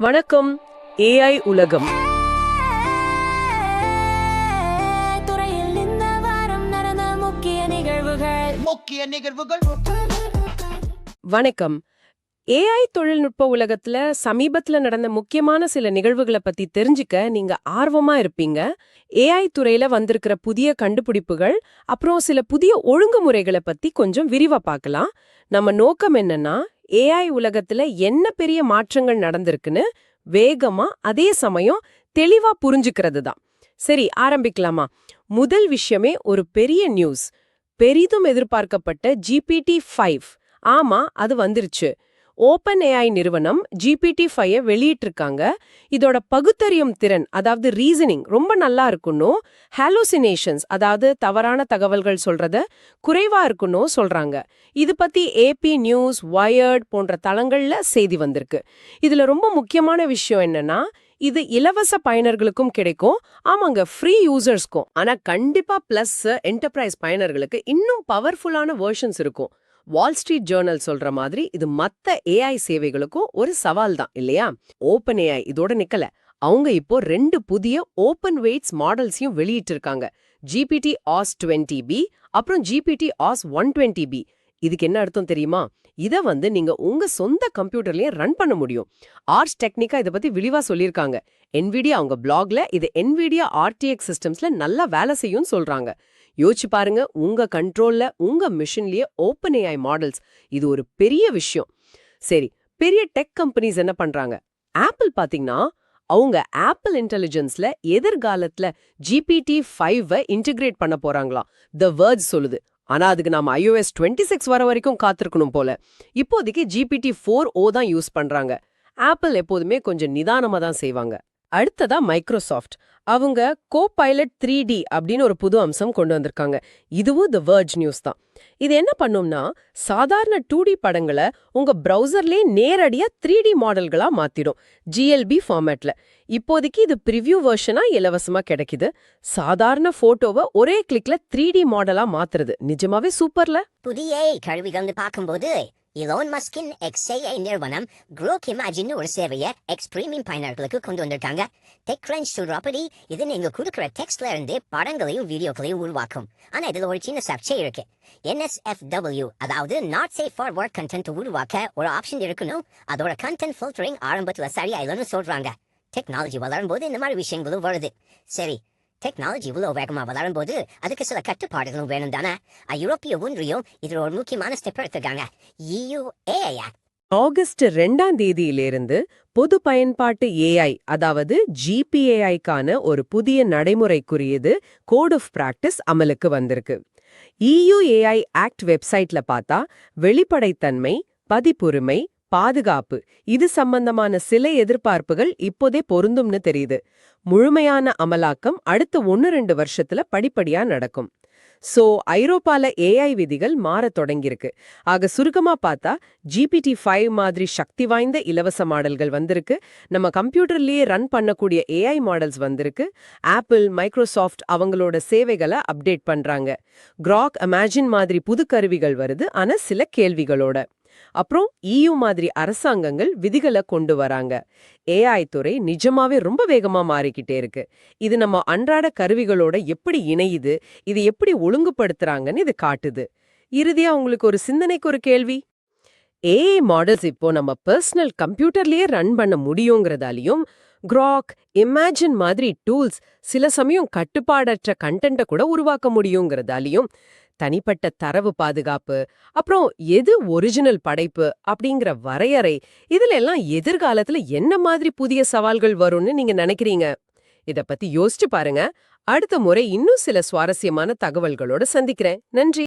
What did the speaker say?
வணக்கம் ஏஐ உலகம். துறையில் இந்த வாரம் நடந்த முக்கிய நிகழ்வுகள். முக்கிய நிகழ்வுகள். வணக்கம். ஏஐ தொழில்நுட்ப உலகத்துல சமீபத்துல நடந்த முக்கியமான சில நிகழ்வுகளை பத்தி தெரிஞ்சுக்க நீங்க ஆர்வமா இருப்பீங்க. ஏஐ துறையில வந்திருக்கிற புதிய கண்டுபிடிப்புகள் அப்புறம் சில புதிய ஒழுங்குமுறைகளை பத்தி கொஞ்சம் விரிவா பார்க்கலாம். நம்ம நோக்கம் என்னன்னா ஏஐ உலகத்துல என்ன பெரிய மாற்றங்கள் நடந்திருக்குன்னு வேகமா அதே சமயம் தெளிவா புரிஞ்சுக்கிறது தான் சரி ஆரம்பிக்கலாமா? முதல் விஷயமே ஒரு பெரிய நியூஸ் பெரிதும் எதிர்பார்க்கப்பட்ட ஜிபிடி ஃபைவ் ஆமா அது வந்துருச்சு. ஓப்பன் ஏஐ நிறுவனம் ஜிபிடி ஃபைவ் வெளியிட்டிருக்காங்க. இதோட பகுத்தறியும் திறன் அதாவது ரீசனிங் ரொம்ப நல்லா இருக்குன்னு ஹாலோசினேஷன்ஸ் அதாவது தவறான தகவல்கள் சொல்றத குறைவா இருக்குன்னு சொல்றாங்க. இது பத்தி ஏபி நியூஸ் வயர்ட் போன்ற தளங்கள்ல செய்தி வந்திருக்கு. இதுல ரொம்ப முக்கியமான விஷயம் என்னன்னா இது இலவச பயனர்களுக்கும் கிடைக்கும் ஆமாங்க ஃப்ரீ யூசர்ஸ்க்கும் ஆனா கண்டிப்பா பிளஸ் என்டர்பிரைஸ் பயனர்களுக்கு இன்னும் பவர்ஃபுல்லான வெர்ஷன்ஸ் இருக்கும். வால் ஸ்ட்ரீட் ஜேர்னல் சொல்ற மாதிரி இது மத்த ஏஐ சேவைகளுக்கும் ஒரு சவால் தான் இல்லையா? ஓப்பன் ஏஐ இதோட நிக்கல. அவங்க இப்போ ரெண்டு புதிய ஓப்பன் வெயிட்ஸ் மாடல்ஸையும் வெளியிட்டு இருக்காங்க ஜிபிடி ஆஸ் டுவெண்ட்டி பி அப்புறம் GPT OSS one twenty B இதுக்கு என்ன அர்த்தம் தெரியுமா? இத வந்து நீங்க உங்க சொந்த கம்ப்யூட்டர்லயே ரன் பண்ண முடியும். ஆர்ட்ஸ் டெக்னிக்கா இத பத்தி விரிவா சொல்லிருக்காங்க என்விடியா அவங்க பிளாக்ல இது என்விடியா ஆர்டிஎக்ஸ் சிஸ்டம்ஸ்ல நல்லா வேலை செய்யும்னு சொல்றாங்க. யோசிச்சு பாருங்க உங்க கண்ட்ரோல்ல உங்க மிஷின்லயே ஓப்பன் ஏஐ மாடல்ஸ் இது ஒரு பெரிய விஷயம். சரி பெரிய டெக் கம்பெனிஸ் என்ன பண்றாங்க? ஆப்பிள் பாத்தீங்கன்னா அவங்க ஆப்பிள் இன்டெலிஜென்ஸ்ல எதிர்காலத்துல ஜிபிடி ஃபைவ் இன்டிகிரேட் பண்ண போறாங்களாம். த வேர்ட்ஸ் சொல்லுது. ஆனா அதுக்கு நாம ஐஓஎஸ் டுவெண்ட்டி சிக்ஸ் வர வரைக்கும் காத்திருக்கணும் போல. இப்போதைக்கு ஜிபிடி ஃபோர் ஓ தான் யூஸ் பண்றாங்க. ஆப்பிள் எப்போதுமே கொஞ்சம் நிதானமா தான் செய்வாங்க. அடுத்ததா மைக்ரோசாஃப்ட் அவங்க கோ பைலட் த்ரீ டி அப்படின்னு ஒரு புது அம்சம் கொண்டு வந்திருக்காங்க. இதுவும் த வேர்ஜ் நியூஸ் தான். இது என்ன பண்ணும்னா சாதாரண டூ டி படங்களை உங்க பிரவுசர்லயே நேரடியா த்ரீ டி மாடல்களா மாத்திடும் ஜிஎல்பி ஃபார்மேட்ல இப்போதைக்கு இது ப்ரிவ்யூ வெர்ஷனா இலவசமா கிடைக்குது. சாதாரண போட்டோவை ஒரே கிளிக்ல த்ரீ டி மாடலா மாத்துறது. நிஜமாவே சூப்பர்ல புதிய கருவிகள்னு பார்க்கும்போது இலோன் மஸ்கின் எக்ஸ்ஏஐ நிறுவனம் குரோக் இமேஜின் ஒரு சேவையை எக்ஸ் பிரீமியம் பயனர்களுக்கு கொண்டு வந்திருக்காங்க டெக் கிரன்ச் சொல்றபடி இது நீங்க கொடுக்குற டெக்ஸ்ட்ல இருந்து படங்களையும் வீடியோக்களையும் உருவாக்கும் ஆனா இதுல ஒரு சின்ன சர்ச்சை இருக்கு NSFW அதாவது not safe for work content உருவாக்க ஒரு ஆப்ஷன் இருக்கணும் அதோட கண்டென்ட் ஃபில்டரிங் ஆரம்பத்துல சரியா இல்லைன்னு சொல்றாங்க டெக்னாலஜி வளரும்போது இந்த மாதிரி விஷயங்களும் வருது சரி டெக்னாலஜி இவ்வளோ வேகமாக வளரும் போது அதுக்கு சில கட்டுப்பாடுகளும் வேணும் தானே ஐரோப்பிய ஒன்றியம் இதில் ஒரு முக்கியமான ஸ்டெப் எடுத்திருக்காங்க E ஆகஸ்ட் ரெண்டாம் தேதியிலிருந்து பொது பயன்பாட்டு ஏஐ அதாவது ஜிபிஏஐக்கான ஒரு புதிய நடைமுறைக்குரியது கோட் ஆஃப் பிராக்டிஸ் அமலுக்கு வந்திருக்கு. இயுஏஐ ஆக்ட் வெப்சைட்ல பார்த்தா வெளிப்படைத்தன்மை பதிப்புரிமை பாதுகாப்பு. இது சம்பந்தமான சில எதிர்பார்ப்புகள் இப்போதே பொருந்தும்னு தெரியுது. முழுமையான அமலாக்கம் அடுத்த ஒன்னு ரெண்டு வருஷத்துல படிப்படியா நடக்கும். சோ ஐரோப்பால ஏஐ விதிகள் மாறத் தொடங்கியிருக்கு. ஆக சுருக்கமா பார்த்தா ஜிபிடி ஃபைவ் மாதிரி சக்தி வாய்ந்த இலவச மாடல்கள் வந்திருக்கு. நம்ம கம்ப்யூட்டர்லயே ரன் பண்ணக்கூடிய ஏஐ மாடல்ஸ் வந்திருக்கு. ஆப்பிள் மைக்ரோசாஃப்ட் அவங்களோட சேவைகளை அப்டேட் பண்றாங்க. கிராக் அமேஜின் மாதிரி புது கருவிகள் வருது. ஆனா சில கேள்விகளோட. அப்புறம் இயு மாதிரி அரசாங்கங்கள் விதிகளை கொண்டு வராங்க. ஏஐ துறை நிஜமாவே ரொம்ப வேகமா மாறிக்கிட்டே இருக்கு. இது நம்ம அன்றாட கருவிகளோட எப்படி இணையுது இது எப்படி ஒழுங்குபடுத்துறாங்கன்னு இது காட்டுது. இறுதியா உங்களுக்கு ஒரு சிந்தனைக்கு ஒரு கேள்வி. ஏஐ மாடல்ஸ் இப்போ நம்ம பர்சனல் கம்ப்யூட்டர்லயே ரன் பண்ண முடியுங்கிறதாலையும் கிராக் இமேஜின் மாதிரி டூல்ஸ் சில சமயம் கட்டுப்பாடற்ற கண்டென்ட்டை கூட உருவாக்க முடியுங்கிறதாலையும் தனிப்பட்ட தரவு பாதுகாப்பு அப்புறம் எது ஒரிஜினல் படைப்பு அப்படிங்கிற வரையறை இதுல எல்லாம் எதிர்காலத்துல என்ன மாதிரி புதிய சவால்கள் வரும்னு நீங்க நினைக்கிறீங்க? இத பத்தி யோசிச்சு பாருங்க. அடுத்த முறை இன்னும் சில சுவாரஸ்யமான தகவல்களோட சந்திக்கிறேன். நன்றி.